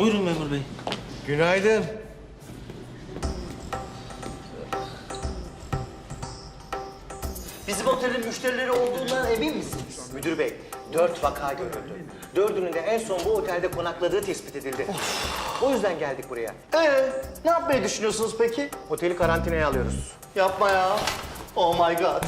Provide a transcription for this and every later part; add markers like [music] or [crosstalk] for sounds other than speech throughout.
Buyurun memur bey. Günaydın. Bizim otelin müşterileri olduğundan emin misiniz? Müdür bey, dört vaka görüldü. Dördünün de en son bu otelde konakladığı tespit edildi. O yüzden geldik buraya. Ee, ne yapmayı düşünüyorsunuz peki? Oteli karantinaya alıyoruz. Yapma ya. Oh my god.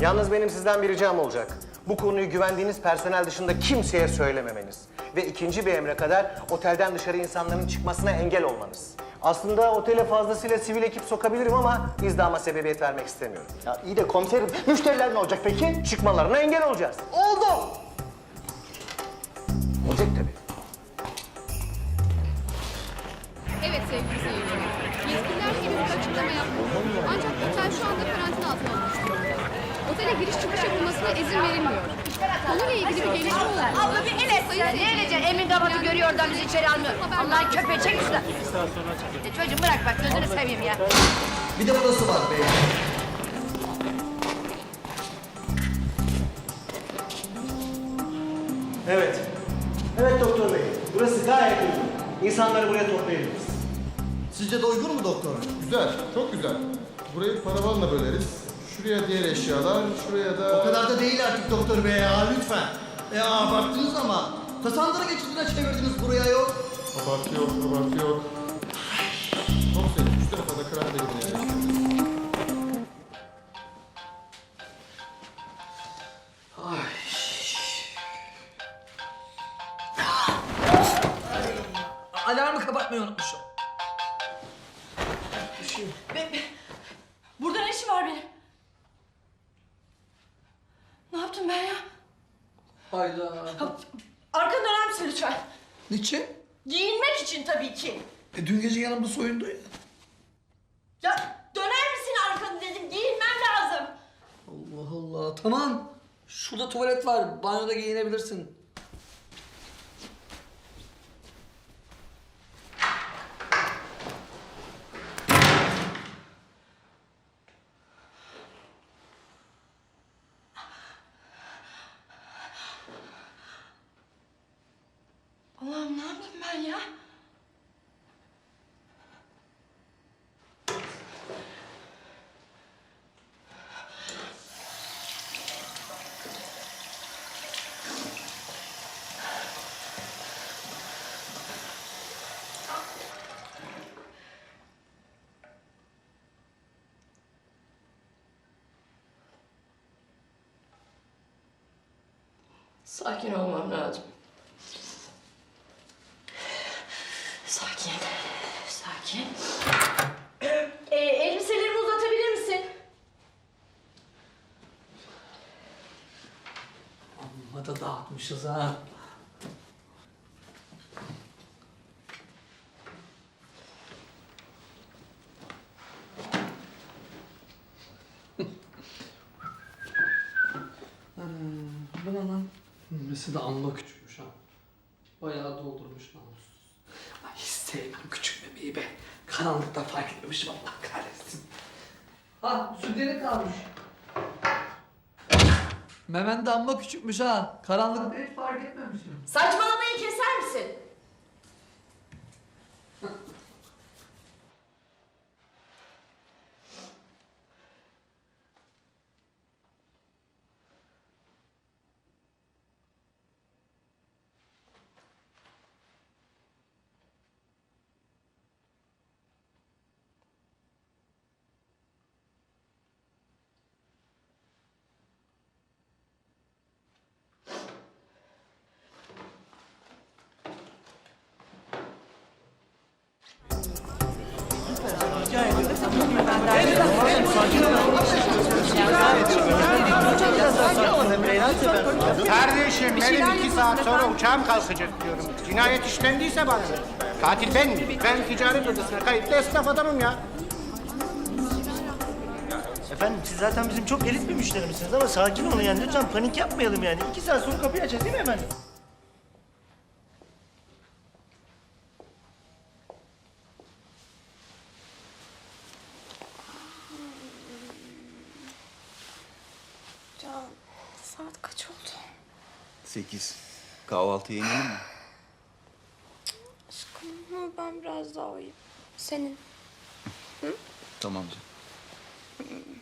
Yalnız benim sizden bir ricam olacak. Bu konuyu güvendiğiniz personel dışında kimseye söylememeniz. Ve ikinci bir emre kadar otelden dışarı insanların çıkmasına engel olmanız. Aslında otele fazlasıyla sivil ekip sokabilirim ama izdama sebebiyet vermek istemiyorum. Ya iyi de komiserim, müşteriler ne olacak peki? Çıkmalarına engel olacağız. Oldu. Olacak tabii. Evet sevgili seyirciler. Yetkililer henüz bir açıklama yapmadı. Ancak otel şu anda karantina altına alınmış durumda. Otele giriş çıkış yapılmasına izin verilmiyor. Konuyla ilgili bir gelişme oldu. Abla bir el etsene. Ne edeceksin? Emin Gabat'ı görüyor oradan bizi içeri almıyor. Allah'ın köpeği çek şuradan. E çocuğum bırak bak gözünü seveyim ya. Bir de burası var bey. Evet. Evet doktor bey. Burası gayet uygun. İnsanları buraya toplayabiliriz. Sizce de uygun mu doktor? Güzel, çok güzel. Burayı paravanla böleriz. Şuraya diğer eşyalar, şuraya da... O kadar da değil artık doktor bey ya lütfen. Ya abarttınız ama. Kasandıra geçidine çevirdiniz buraya yok. Abartı yok, abartı yok. Komiserim, şu tarafa da kıran da gidin Alarmı kapatmayı unutmuşum. Yaptım ben ya? Hayda. Arkanı döner misin lütfen? Niçin? Giyinmek için tabii ki. E, dün gece yanımda soyundu ya. Ya döner misin arkanı dedim. Giyinmem lazım. Allah Allah. Tamam. Şurada tuvalet var. Banyoda giyinebilirsin. Ne yaptım ben ya? Sakin olmam lazım. Sakin, sakin. e, elbiselerimi uzatabilir misin? Amma da dağıtmışız ha. Bu ne lan? Mesi de amma küçükmüş ha. Bayağı doldurmuş namussuz. Ay hiç sevmem küçük bebeği be. Karanlıkta fark etmemişim Allah kahretsin. Ha sütleri kalmış. Memen de amma küçükmüş ha. Karanlıkta hiç fark etmemişim. Saçmalamayı keser Kardeşim benim iki saat sonra uçağım kalkacak diyorum. Cinayet işlendiyse bana. Katil ben miyim? Ben ticaret odasına kayıtlı esnaf adamım ya. Efendim siz zaten bizim çok elit bir müşterimizsiniz ama sakin olun yani lütfen panik yapmayalım yani. İki saat sonra kapıyı açacağız değil mi efendim? Saat kaç oldu? Sekiz. Kahvaltı yemeyelim mi? Aşkım ben biraz daha uyuyayım. Senin. Tamam canım. Hmm.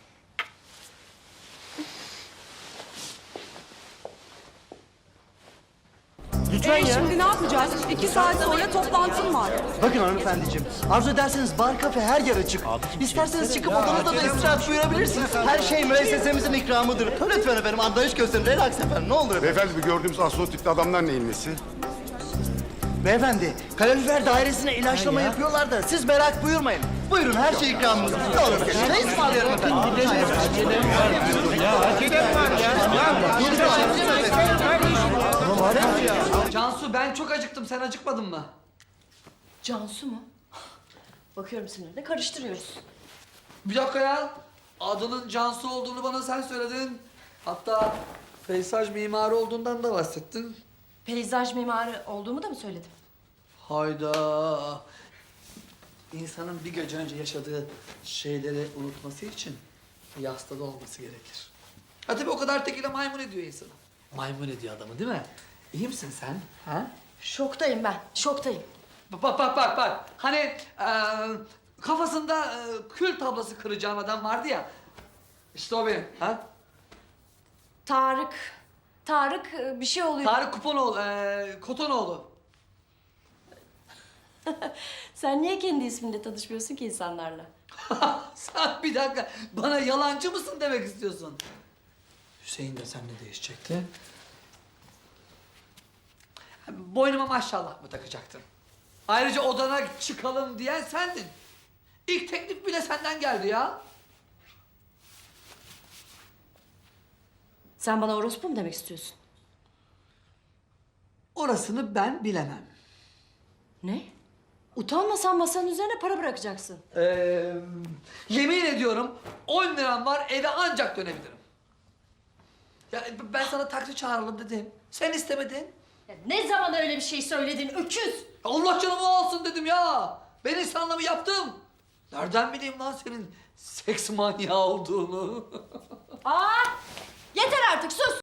Lütfen ya. Şimdi ne yapacağız? İki saat sonra toplantım var. Bakın hanımefendiciğim, arzu ederseniz bar kafe her yer açık. İsterseniz çıkıp odanızda da istirahat buyurabilirsiniz. Her şey müessesemizin ikramıdır. Lütfen efendim anlayış gösterin, relax efendim ne olur efendim. Beyefendi bu gördüğümüz aslotipli adamlar neyin nesi? Beyefendi, kalorifer dairesine ilaçlama yapıyorlar da siz merak buyurmayın. Buyurun her şey ikramımız. Ne olur efendim. Ne ısmarlıyorum efendim? Cansu ben çok acıktım sen acıkmadın mı? Cansu mu? Bakıyorum sinirle karıştırıyoruz. Bir dakika ya. Adının Cansu olduğunu bana sen söyledin. Hatta peyzaj mimarı olduğundan da bahsettin. Peyzaj mimarı olduğumu da mı söyledim? Hayda. İnsanın bir gece önce yaşadığı şeyleri unutması için bir hastada olması gerekir. Ha tabii o kadar tekile maymun ediyor insanı. Maymun ediyor adamı değil mi? İyi misin sen? Ha? Şoktayım ben, şoktayım. Bak bak bak bak. Hani eee, kafasında eee, kül tablası kıracağım adam vardı ya. İşte o benim. Ha? Tarık, Tarık e, bir şey oluyor. Tarık Kuponoğlu, eee Kotonoğlu. [laughs] Sen niye kendi isminle tanışmıyorsun ki insanlarla? [laughs] Sen bir dakika bana yalancı mısın demek istiyorsun? Hüseyin de seninle değişecekti. Boynuma maşallah mı takacaktın? Ayrıca odana çıkalım diyen sendin. İlk teklif bile senden geldi ya. Sen bana orospu mu demek istiyorsun? Orasını ben bilemem. Ne? Utanmasan masanın üzerine para bırakacaksın. Ee, yemin ediyorum 10 liram var eve ancak dönebilirim. Ya ben sana taksi çağıralım dedim. Sen istemedin. Ya ne zaman öyle bir şey söyledin öküz? Allah canımı alsın dedim ya. Ben insanlığımı yaptım. Nereden bileyim lan senin seks manyağı olduğunu? [laughs] Aa! Yeter artık sus!